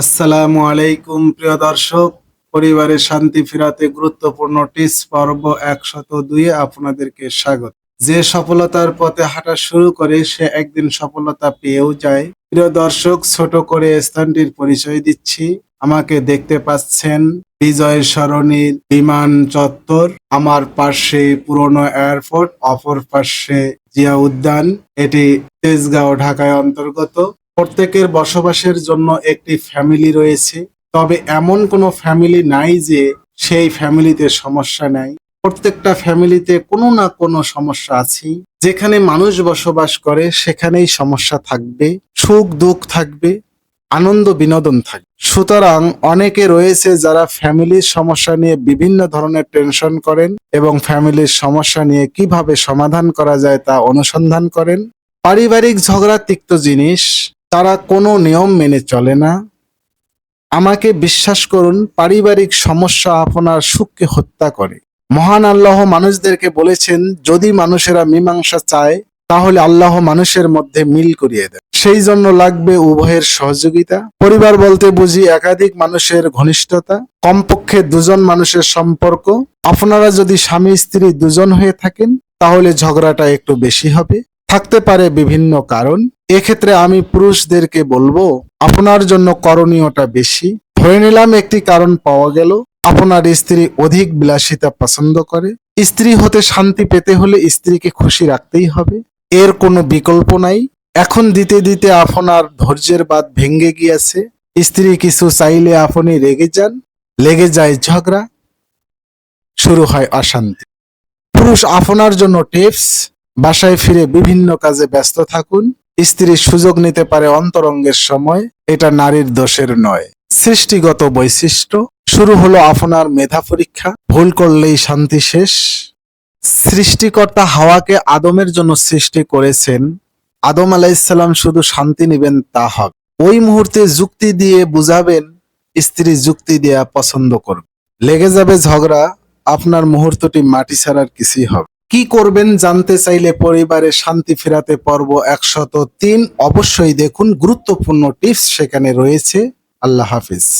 আসসালামু আলাইকুম, প্রিয় দর্শক। পরিবারের শান্তি ফিরাতে গুরুত্বপূর্ণ টিস পর্ব একশত দুইয়ে আপনাদেরকে স্বাগত। যে সফলতার পথে হাঁটা শুরু করে, সে একদিন সফলতা পেয়েও যায়। প্রিয় দর্শক, ছোট করে স্থানটির পরিচয় দিচ্ছি। আমাকে দেখতে পাচ্ছেন বিজয় সরণির বিমান চত্বর, আমার পাশে পুরনো এয়ারপোর্ট, অপর পাশে জিয়া উদ্যান। এটি তেজগাঁও, ঢাকায় অন্তর্গত। প্রত্যেকের বসবাসের জন্য একটি ফ্যামিলি রয়েছে। তবে এমন কোনো ফ্যামিলি নাই যে সেই ফ্যামিলিতে সমস্যা নাই। প্রত্যেকটা ফ্যামিলিতে কোনো না কোনো সমস্যা আছে। যেখানে মানুষ বসবাস করে, সেখানেই সমস্যা থাকবে, সুখ দুঃখ থাকবে, আনন্দ বিনোদন থাকবে। সুতরাং অনেকে রয়েছে যারা ফ্যামিলির সমস্যা নিয়ে বিভিন্ন ধরনের টেনশন করেন এবং ফ্যামিলির সমস্যা নিয়ে কীভাবে সমাধান করা যায় তা অনুসন্ধান করেন। পারিবারিক ঝগড়া তিক্ত জিনিস তারা কোনো নিয়ম মেনে চলে না। আমাকে বিশ্বাস করুন, পারিবারিক সমস্যা আপনার সুখকে হত্যা করে। মহান আল্লাহ মানুষদেরকে বলেছেন, যদি মানুষেরা মীমাংসা চায়, তাহলে আল্লাহ মানুষের মধ্যে মিল করিয়ে দেয় সেই জন্য লাগবে উভয়ের সহযোগিতা। পরিবার বলতে বুঝি একাধিক মানুষের ঘনিষ্ঠতা, কমপক্ষে দুজন মানুষের সম্পর্ক। আপনারা যদি স্বামী স্ত্রী দুজন হয়ে থাকেন, তাহলে ঝগড়াটা একটু বেশি হবে। থাকতে পারে বিভিন্ন কারণ। এক্ষেত্রে আমি পুরুষদেরকে বলব, আপনার জন্য করণীয়টা বেশি। ধরে নিলাম একটি কারণ পাওয়া গেল, আপনার স্ত্রী অধিক বিলাসিতা পছন্দ করে। স্ত্রী হতে শান্তি পেতে হলে স্ত্রীকে খুশি রাখতেই হবে। এর কোনো বিকল্প নাই। এখন দিতে দিতে আপনার ধৈর্যের বাদ ভেঙ্গে গিয়েছে। স্ত্রী কিছু চাইলে আপনি রেগে যান, লেগে যায় ঝগড়া, শুরু হয় অশান্তি। পুরুষ আপনার জন্য টিপস বাসায় ফিরে বিভিন্ন কাজে ব্যস্ত থাকুন, স্ত্রী সুযোগ নিতে পারে অন্তরঙ্গের সময়, এটা নারীর দোষের নয়। সৃষ্টিগত বৈশিষ্ট্য, শুরু হলো আপনার মেধা পরীক্ষা, ভুল করলেই শান্তি শেষ। সৃষ্টিকর্তা হাওয়াকে আদমের জন্য সৃষ্টি করেছেন, আদম আলাইসাল্লাম শুধু শান্তি নেবেন তা হবে। ওই মুহূর্তে যুক্তি দিয়ে বুঝাবেন, স্ত্রী যুক্তি দেয়া পছন্দ করবে। লেগে যাবে ঝগড়া, আপনার মুহূর্তটি মাটি ছাড়ার কিছুই হবে কি করবেন জানতে চাইলে পরিবারে শান্তি ফেরাতে পর্ব একশত তিন। অবশ্যই দেখুন গুরুত্বপূর্ণ টিপস সেখানে রয়েছে। আল্লাহ হাফিজ।